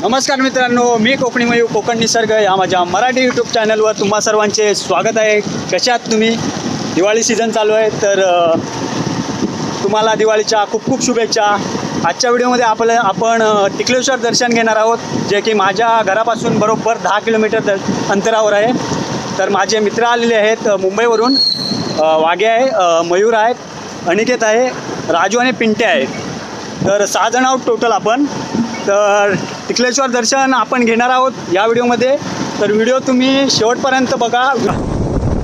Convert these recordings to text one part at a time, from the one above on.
नमस्कार मित्रांनो मी कोकणी मयू कोकण निसर्ग या माझ्या मराठी यूट्यूब चॅनलवर तुम्हा सर्वांचे स्वागत आहे. कशा आहात तुम्ही? दिवाळी सीझन चालू आहे तर तुम्हाला दिवाळीच्या खूप खूप शुभेच्छा. आजच्या व्हिडिओमध्ये आपलं आपण टिकलेश्वर दर्शन घेणार आहोत जे की माझ्या घरापासून बरोबर दहा किलोमीटर द अंतरावर आहे. तर माझे मित्र आलेले आहेत मुंबईवरून. वाघे आहे मयूर आहेत अनिकेत आहे राजू आणि पिंटे आहे तर सहा जण आहोत टोटल आपण. तर टिकलेश्वर दर्शन आपण घेणार आहोत या व्हिडिओमध्ये. तर व्हिडिओ तुम्ही शेवटपर्यंत बघा.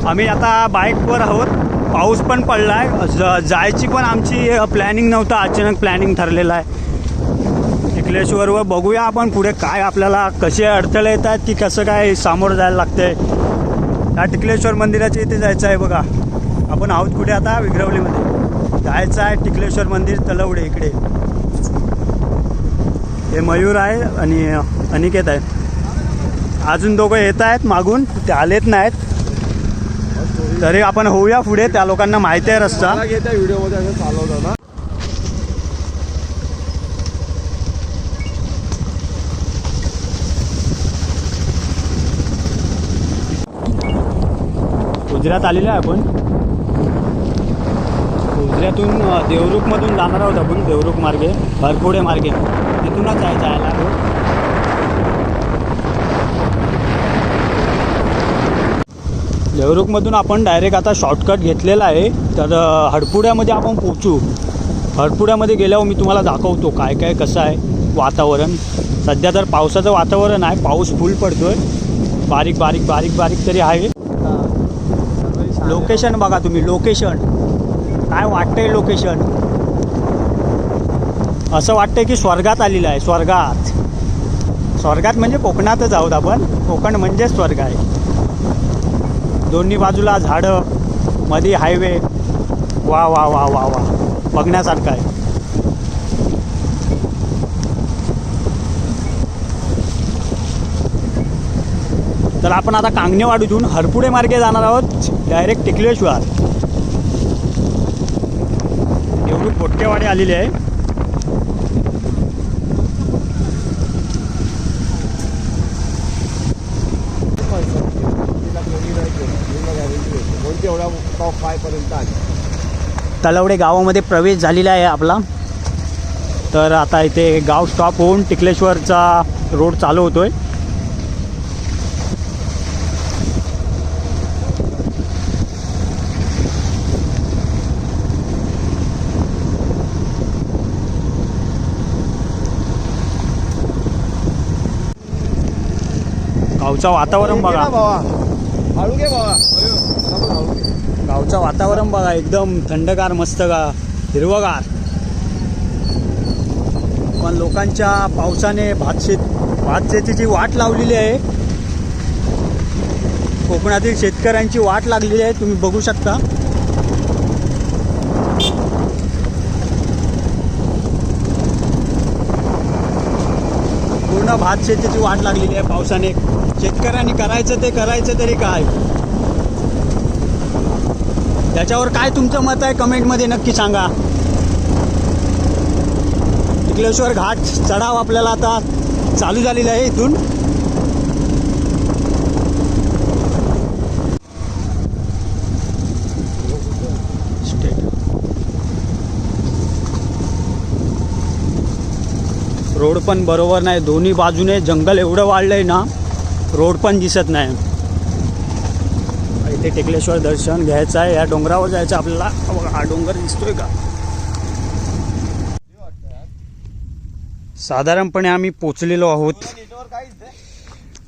आम्ही आता बाईकवर आहोत. पाऊस पण पडला आहे जायची पण आमची प्लॅनिंग नव्हतं. अचानक प्लॅनिंग ठरलेलं आहे. टिकलेश्वरवर बघूया आपण पुढे काय आपल्याला कसे अडथळे येत आहेत की कसं काय सामोरं जायला लागतंय. या टिकलेश्वर मंदिराच्या इथे जायचं आहे बघा. आपण आहोत कुठे आता? विग्रवलीमध्ये जायचं आहे टिकलेश्वर मंदिर तलवडे इकडे. हे मयूर आहे आणि अनिकेत आहे. अजून दोघं येत आहेत मागून ते आलेत नाहीत. तरी आपण होऊया पुढे त्या लोकांना माहिती आहे रस्ता. व्हिडिओमध्ये ना. गुजरात आलेलो आहे आपण. अ, देवरुखमधून जाणार आहोत आपण देवरुख मार्गे भरपुडे मार्गे. तिथूनच आहे जायला. देवरुखमधून आपण डायरेक्ट आता शॉर्टकट घेतलेला आहे. तर हडपुड्यामध्ये आपण पोचू हडपुड्यामध्ये गेल्यावर मी तुम्हाला दाखवतो काय काय कसं आहे वातावरण. सध्या तर पावसाचं वातावरण आहे. पाऊस फुल पडतोय. बारीक बारीक बारीक बारीक तरी आहे. लोकेशन बघा तुम्ही लोकेशन काय वाटतंय लोकेशन असं वाटतंय की स्वर्गात आलेलं आहे स्वर्गात. स्वर्गात म्हणजे कोकणातच आहोत आपण. कोकण म्हणजे स्वर्ग आहे. दोन्ही बाजूला झाडं मध्ये हायवे वा वा वा वा वा. बघण्यासारखं आहे. तर आपण आता कांगणेवाडीतून हरपुडे मार्गे जाणार आहोत. डायरेक्ट टिकलेश्वर. पोटकेवाडी आलेली आहे. तलवडे गावामध्ये प्रवेश झालेला आहे आपला. तर आता इथे गाव स्टॉप होऊन टिकलेश्वरचा रोड चालू होतोय. गावचं वातावरण बघा. भावा. हळू घे भावा. गावचं वातावरण बघा एकदम थंडगार मस्त गा हिरवगार. पण लोकांच्या पावसाने भातशेत भातशेतीची वाट लावलेली आहे कोकणातील शेतकऱ्यांची वाट लागलेली आहे तुम्ही बघू शकता. पूर्ण भात शेतीची वाट लागलेली आहे पावसाने. शेतकऱ्यांनी करायचं ते करायचं तरी काय? त्याच्यावर काय तुमचं मत आहे? कमेंटमध्ये नक्की सांगा. टिकलेश्वर घाट चढाव आपल्याला आता चालू झालेला आहे इथून. रोड पण बरोबर नाही. दोन्ही बाजूने जंगल एवढं वाढलंय ना रोड पण दिसत नाही. इथे टेकलेश्वर दर्शन घ्यायचं आहे. या डोंगरावर जायचं आपल्याला. हा डोंगर दिसतोय का? साधारणपणे आम्ही पोचलेलो आहोत.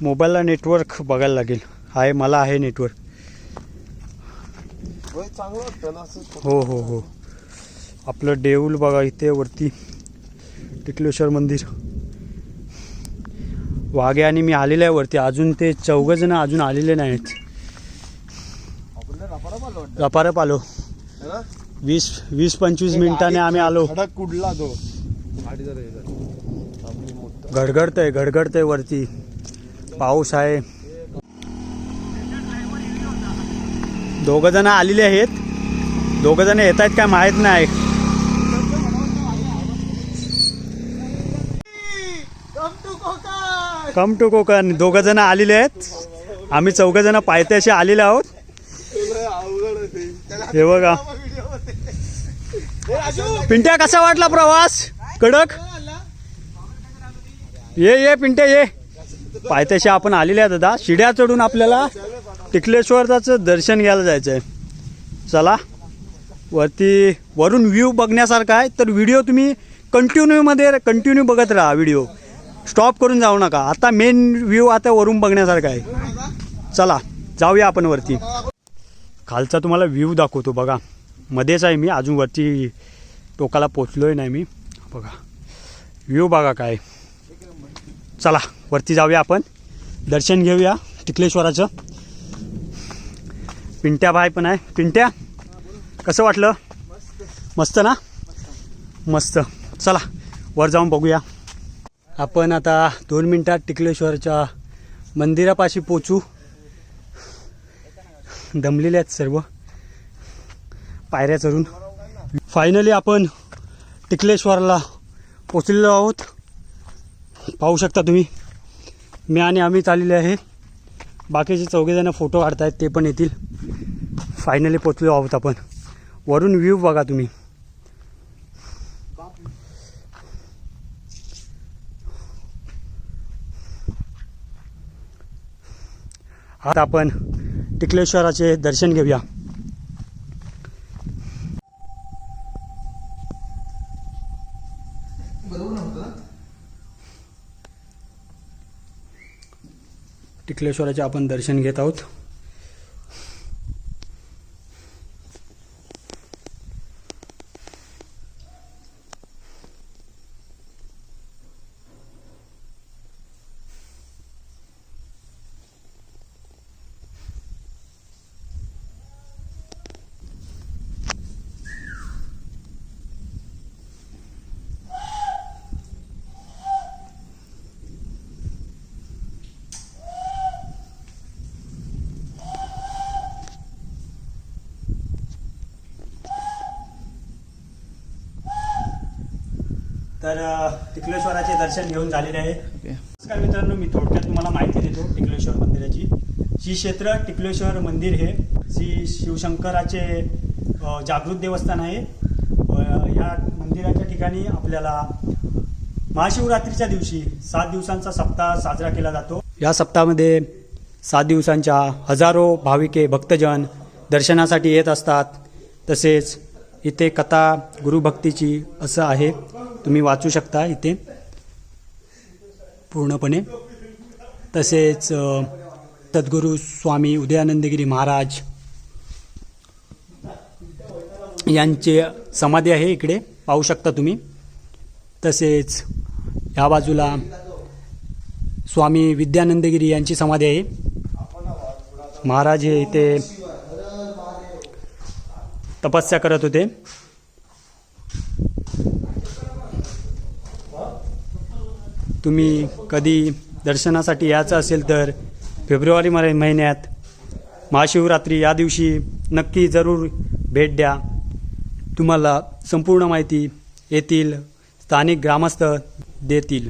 मोबाईलला नेटवर्क बघायला लागेल. आहे मला आहे नेटवर्क. हो हो हो. आपलं देऊळ बघा इथे वरती. टिकलेश्वर मंदिर. वाघे आणि मी आलेले आहे वरती. अजून ते चौघजण अजून आलेले नाहीत. रपारप आलो? वीस वीस पंचवीस मिनिटाने आम्ही आलो. कुडला तो. हे. गडगडतंय गडगडतंय वरती. पाऊस आहे. दोघ जण आलेले आहेत. दोघ जण येत आहेत काय माहीत नाही. कम टू कोकण दोघ जण आलेले आहेत. आम्ही चौघ जण पायथ्याशी आलेले आहोत. हे बघा. पिंट्या कसा वाटला प्रवास? कडक? ये ये पिंट्या ये. पायथ्याशी आपण आलेले आहेत दादा शिड्या चढून आपल्याला टिकलेश्वरचं दर्शन घ्यायला जायचं आहे चला. वरती वरून व्ह्यू बघण्यासारखा आहे. तर व्हिडिओ तुम्ही कंटिन्यूमध्ये कंटिन्यू बघत राहा व्हिडिओ स्टॉप करून जाऊ नका. आता मेन व्ह्यू आता वरून बघण्यासारखा आहे. चला जाऊया आपण वरती. खालचा तुम्हाला व्ह्यू दाखवतो बघा. मध्येच आहे मी अजून वरती टोकाला पोचलोय नाही मी. बघा. व्ह्यू बघा काय. चला वरती जाऊया आपण. दर्शन घेऊया टिकलेश्वराचं. पिंट्या भाई पण आहे. पिंट्या कसं वाटलं? मस्त ना? मस्त. चला वर जाऊन बघूया. आपण आता दोन मिनटात टिकलेश्वरच्या मंदिरापाशी पोचू. दमलेले आहेत सर्व. पायऱ्या चढून. फायनली आपण टिकलेश्वरला पोचलेलो आहोत. पाहू शकता तुम्ही. मी आणि आम्ही चाललेले आहे. बाकीचे चौघेजणं फोटो काढतायत ते पण येतील. फायनली पोचलो आहोत आपण. वरून व्ह्यू बघा तुम्ही. आता आपण टिकलेश्वराचे दर्शन घेऊया. टिकलेश्वराचे आपण दर्शन घेत आहोत. तर टिकलेश्वराचे दर्शन घेऊन झालेले आहे. नमस्कार मित्रांनो मी थोडक्यात तुम्हाला माहिती देतो टिकलेश्वर मंदिराची. श्री क्षेत्र टिकलेश्वर मंदिर हे श्री शिवशंकराचे जागृत देवस्थान आहे. या मंदिराच्या ठिकाणी आपल्याला महाशिवरात्रीच्या दिवशी सात दिवसांचा सप्ताह साजरा केला जातो. या सप्ताहामध्ये सात दिवसांच्या हजारो भाविके भक्तजन दर्शनासाठी येत असतात. तसेच इथे कथा गुरुभक्तीची असं आहे. तुम्ही वाचू शकता इथे. पूर्णपणे. तसेच अ, सद्गुरू स्वामी उदयानंदगिरी महाराज यांचे समाधी आहे इकडे. पाहू शकता तुम्ही. तसेच ह्या बाजूला स्वामी विद्यानंदगिरी यांची समाधी आहे. महाराज हे इथे तपस्या करत होते. तुम्ही कधी दर्शनासाठी यायचं असेल तर फेब्रुवारी महिन्यात महाशिवरात्री या दिवशी नक्की जरूर भेट द्या. तुम्हाला संपूर्ण माहिती येथील स्थानिक ग्रामस्थ देतील.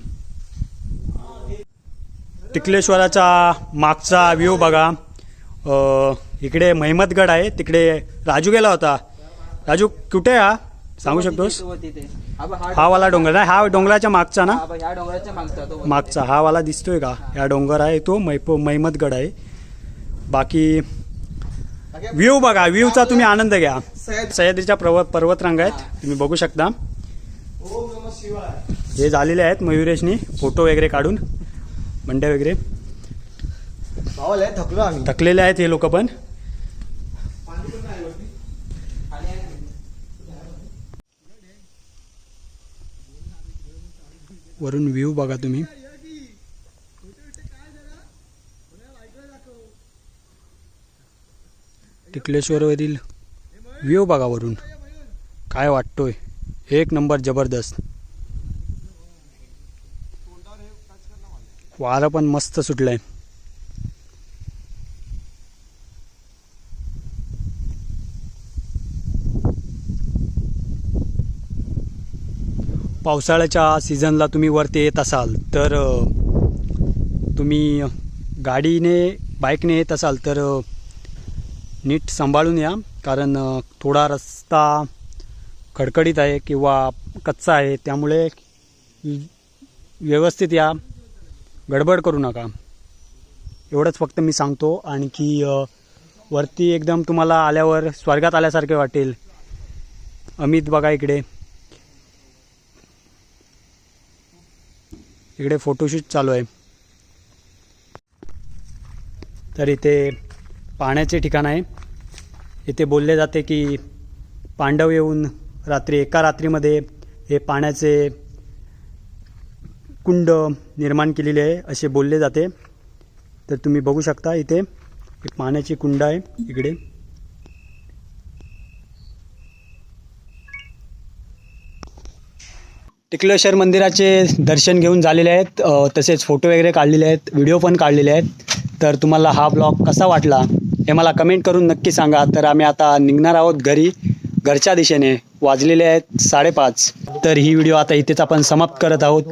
टिकलेश्वराचा मागचा व्ह्यू बघा. इकडे महिमतगड आहे तिकडे राजू गेला होता. राजू कुठे आहे हा? सांगू शकतोस? हा वाला डोंगर नाही हा डोंगराच्या मागचा ना? ह्या डोंगराच्या मागचा हा वाला दिसतोय का? या डोंगर आहे तो मैप मैमतगड आहे. बाकी व्ह्यू बघा व्ह्यूचा तुम्ही आनंद घ्या. सह्याद्रीच्या पर्वत पर्वतरांग आहेत तुम्ही बघू शकता. हे झालेले आहेत मयुरेशनी फोटो वगैरे काढून बंड्या वगैरे. थकलो आम्ही. थकलेले आहेत हे लोक पण. वरून व्ह्यू बघा तुम्ही. टिकलेश्वरवरील व्ह्यू बघा वरून. काय वाटतोय? एक नंबर जबरदस्त. वारं पण मस्त सुटलंय. पावसाळ्याच्या सीझनला तुम्ही वरती येत असाल तर तुम्ही गाडीने बाईकने येत असाल तर नीट सांभाळून या. कारण थोडा रस्ता खडखडीत आहे किंवा कच्चा आहे त्यामुळे व्यवस्थित या. गडबड करू नका. एवढंच फक्त मी सांगतो. आणखी वरती एकदम तुम्हाला आल्यावर स्वर्गात आल्यासारखे वाटेल. अमित बघा इकडे. इकडे फोटोशूट चालू आहे. तर इथे पाण्याचे ठिकाण आहे. इथे बोलले जाते की पांडव येऊन रात्री एका रात्रीमध्ये हे पाण्याचे कुंड निर्माण केलेले आहे असे बोलले जाते. तर तुम्ही बघू शकता इथे एक पाण्याची कुंड आहे इकडे. टिकलेश्वर मंदिराचे दर्शन घेऊन झालेले आहेत. तसेच फोटो वगैरे काढलेले आहेत. व्हिडिओ पण काढलेले आहेत. तर तुम्हाला हा ब्लॉग कसा वाटला हे मला कमेंट करून नक्की सांगा. तर आम्ही आता निघणार आहोत घरी. घरच्या दिशेने वाजलेले आहेत साडेपाच. तर ही व्हिडिओ आता इथेच आपण समाप्त करत आहोत.